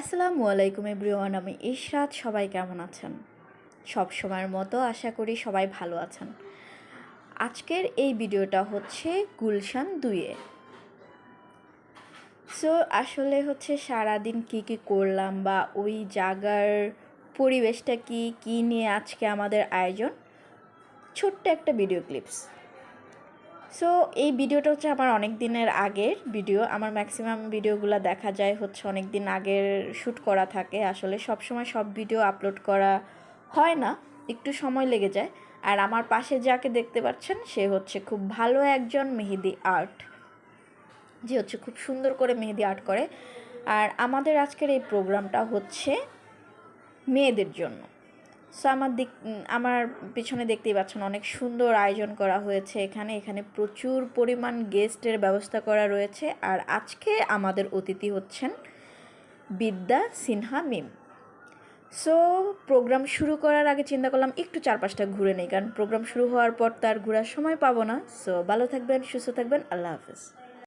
আসসালামু আলাইকুম এভরিওয়ান, আমি ইশরাত। সবাই কেমন আছেন? সব সময়ের মতো আশা করি সবাই ভালো আছেন। আজকের এই ভিডিওটা হচ্ছে গুলশান দুইয়ে। সো আসলে হচ্ছে সারাদিন কি কি করলাম বা ওই জায়গার পরিবেশটা কি কি নিয়ে আজকে আমাদের আয়োজন? ছোট্ট একটা ভিডিও ক্লিপস সো এই ভিডিওটা হচ্ছে আমার অনেক দিনের আগের ভিডিও। আমার ম্যাক্সিমাম ভিডিওগুলো দেখা যায় হচ্ছে অনেক দিন আগের শ্যুট করা থাকে। আসলে সব সময় সব ভিডিও আপলোড করা হয় না, একটু সময় লেগে যায়। আর আমার পাশে যাকে দেখতে পাচ্ছেন, সে হচ্ছে খুব ভালো একজন মেহেদি আর্ট যে হচ্ছে খুব সুন্দর করে মেহেদি আর্ট করে। আর আমাদের আজকের এই প্রোগ্রামটা হচ্ছে মেয়েদের জন্য। সো আমার দিক আমার পিছনে দেখতেই পাচ্ছেন অনেক সুন্দর আয়োজন করা হয়েছে এখানে। এখানে প্রচুর পরিমাণ গেস্টের ব্যবস্থা করা রয়েছে। আর আজকে আমাদের অতিথি হচ্ছেন বিদ্যা সিনহা মিম। সো প্রোগ্রাম শুরু করার আগে চিন্তা করলাম একটু চারপাশটা ঘুরে নেই, কারণ প্রোগ্রাম শুরু হওয়ার পর তার ঘোরার সময় পাবো না। সো ভালো থাকবেন, সুস্থ থাকবেন, আল্লাহ হাফেজ।